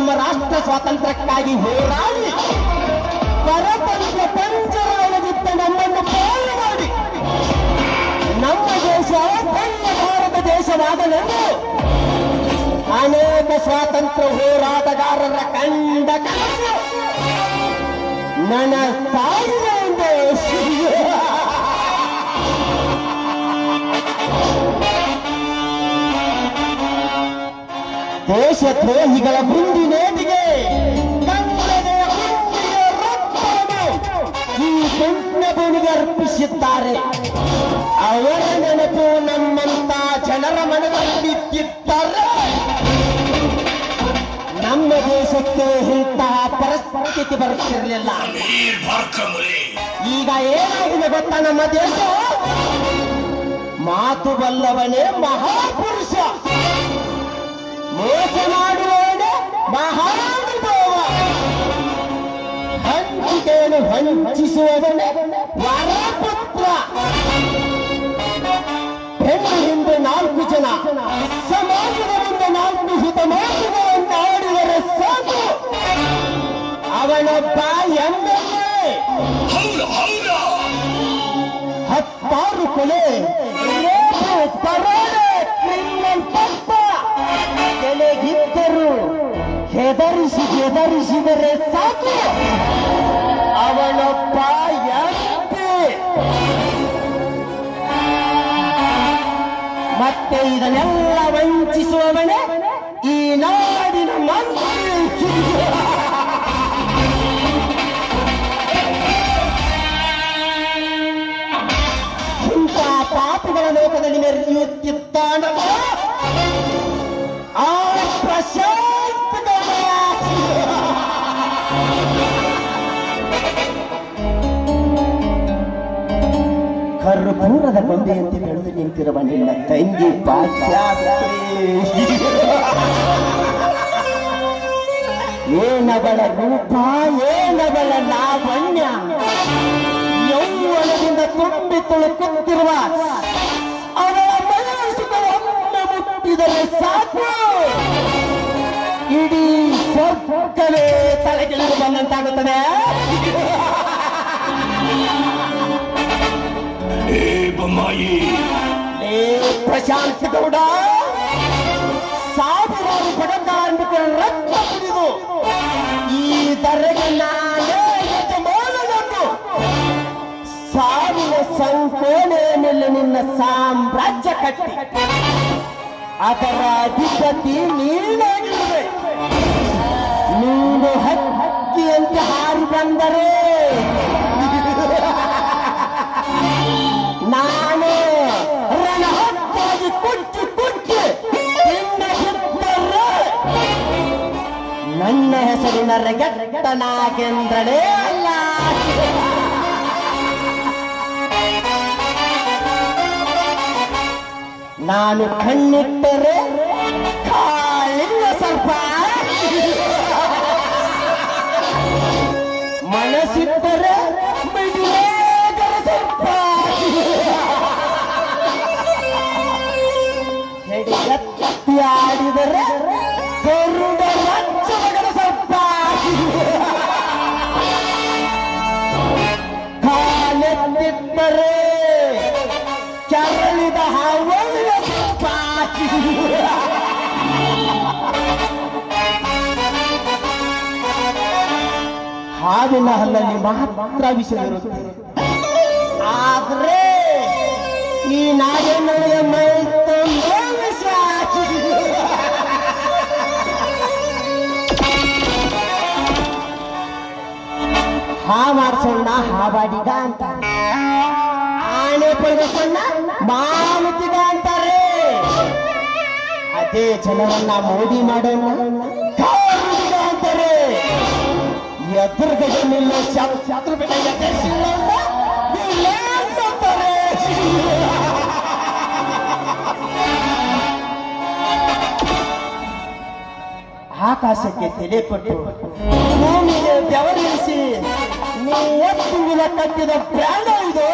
ನಮ್ಮ ರಾಷ್ಟ್ರ ಸ್ವಾತಂತ್ರ್ಯಕ್ಕಾಗಿ ಹೋರಾಡಿ, ಪರತಂತ್ರ ಪಂಜರವಾಗಿದ್ದ ನಮ್ಮನ್ನು ಪಾಲು ಮಾಡಿ. ನಮ್ಮ ದೇಶ ಅಖಂಡ ಭಾರತ ದೇಶವಾದನೆಂದು ಅನೇಕ ಸ್ವಾತಂತ್ರ್ಯ ಹೋರಾಟಗಾರರ ಕಂಡ ಕನಸು ನನ್ನ ಸಾವಿನ ಒಂದು ದೇಶದ್ರೋಹಿಗಳ ಗುಂಡಿನೇಟಿಗೆ ಈ ಪುಣ್ಯ ಭೂಮಿಗೆ ಅರ್ಪಿಸಿದ್ದಾರೆ. ಅವರ ನೆನಪು ನಮ್ಮಂತ ಜನರ ಮನದಲ್ಲಿದ್ದರೆ ನಮ್ಮ ದೇಶಕ್ಕೆ ಇಂತಹ ಪರಿಸ್ಥಿತಿ ಬರುತ್ತಿರಲಿಲ್ಲ ಈಗ ಏನಾಗಿದೆ ಗೊತ್ತಾ ನಮ್ಮ ದೇಶ? ಮಾತು ಬಲ್ಲವನೇ ಮಹಾಪುರುಷ. ಮೋಸ ಮಾಡುವವನೇ ಮಹಾನುಭಾವ. ಹಂಚಿಕೆಯನ್ನು ಹಂಚಿಸುವವನೇ ವರಪುತ್ರ. ಹೆಣ್ಣು ಹಿಂದೆ ನಾಲ್ಕು ಜನ, ಸಮಾಜದ ಮುಂದೆ ನಾಲ್ಕು ಹಿತ ಮಾತುಗಳನ್ನು ಆಡಿದರೆ ಸಾಕು. ಅವನೊಬ್ಬ ಹೌದು ಹತ್ತಾರು ಕೊಲೆ. ಹೆದರಿಸಿ ಎದರಿಸಿದರೆ ಸಾಕು ಅವನೊಬ್ಬ ಎಂಪಿ ಮತ್ತೆ ಇದನ್ನೆಲ್ಲ ವಂಚಿಸುವವನೇ ಈ ನಾಡಿನ ಮಂತ್ರಿ. ಇಂಥ ಪಾಪಿಗಳ ಲೋಕದಲ್ಲಿ ಮೆರೆಯುತ್ತಿದ್ದಾನವ ಆ ಕರ್ಪೂರದ ಗೊಂಬೆಯಂತೆ ಬೆಳೆದು ನಿಂತಿರುವ ನಿನ್ನ ತಂಗಿ ಭಾಗ್ಯಾಶ್ರೀ ಏನವಳ ರೂಪ ಏನವಳ ಲಾವಣ್ಯ ಯೌವನದಿಂದ ತುಂಬಿ ತುಳುಕುತ್ತಿರುವ ಅವಳ ಮನಸ್ಸಿನ ಒಮ್ಮೆ ಮುಟ್ಟಿದರೆ ಸಾಕು ಇಡೀ ಸ್ವರ್ಗವೇ ತಲೆಗೆಳೆದು ಬಂದಂತಾಗುತ್ತದೆ ಬೊಮ್ಮಾಯಿ. ಪ್ರಶಾಂತ್ ಗೌಡ ಸಾವಿರಾರು ಕಾರ್ಮಿಕರ ರಕ್ತ ಕುಡಿದು ಈ ದರೆಗೆ ನಾನೇ ಯಜಮಾನನನ್ನು ಸಾವಿನ ಸಂಕೋಣೆಯ ಮೇಲೆ ನಿನ್ನ ಸಾಮ್ರಾಜ್ಯ ಕಟ್ಟಿ. ಅದರ ಅಧಿಪತಿ ನೀನಾಗಿರುವೆ ನಾಗೇಂದ್ರನೇ ಅಲ್ಲ. ನಾನು ಕಣ್ಣಿಟ್ಟರೆ ಕಾಳಿಲ್ಲ ಸ್ವಲ್ಪ ಮನಸ್ಸಿಟ್ಟರೆ ಹಾವಿನ ಹಲ್ಲಲ್ಲಿ ಮಾತ್ರ ವಿಷಯವಿರುತ್ತೆ ಆದ್ರೆ ಈ ನಾಗೇಂದ್ರನಿಗೆ ಮೈ ಹಾ ಮಾಡ್ಸೋಣ, ಹಾ ಬಾಡಿಗ ಅಂತ. ಆನೆ ಸಣ್ಣ ಮಾರುತಿಗ ಅಂತಾರೆ ಅದೇ ಜನರನ್ನ ಮೋಡಿ ಮಾಡೋಣ? ಎದುರುಗಡೆ ನಿಲ್ಲ ಆಕಾಶಕ್ಕೆ ತಲೆ ಕೊಟ್ಟು, ಭೂಮಿಗೆ ಬೆವರಿಸಿ ನೀವು ಕಟ್ಟಿದ ಪ್ರಾಣ ಇದು.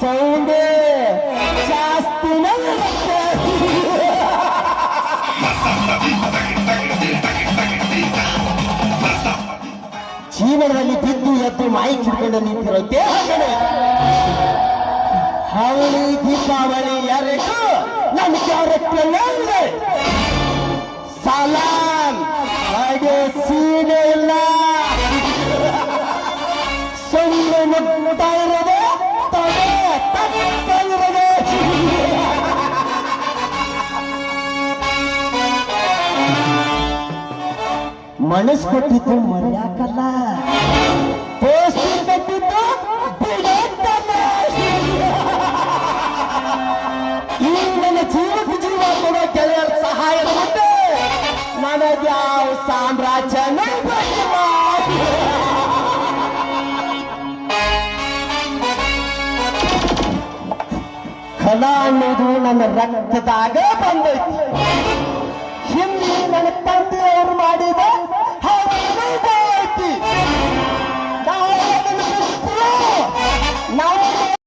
ಸೌಂಡೆ ಮಾಯಿ ಕಿಡ್ಕೊಂಡು ನಿಂತಿರೋ ಹೌದು ಹವಳಿ ದೀಪಾವಳಿ ಎರಡು ನನ್ನ ಕ್ಯಾರೆಕ್ಟರ್ ಇದೆ ಸಲಾಂ. ಹಾಗೆ ಸೀನೆ ಇಲ್ಲ. ಸುಮ್ಮನೆ ನುಗ್ತಾ ಇರೋದು ತಡೆ ತಗ್ತಾ ಇರೋದು. ಮನಸ್ಸು ಕೊಟ್ಟಿದ್ದು ಮರ್ಯಾಕಲ್ಲ. ಕಲಾ ಅನ್ನೋದು ನನ್ನ ರಕ್ತದಾಗ ಬಂದೈತಿ. ಹಿಂದಿ ನನ್ನ ತಂದೆಯವರು ಮಾಡಿದ ಐತಿ. ನಾವು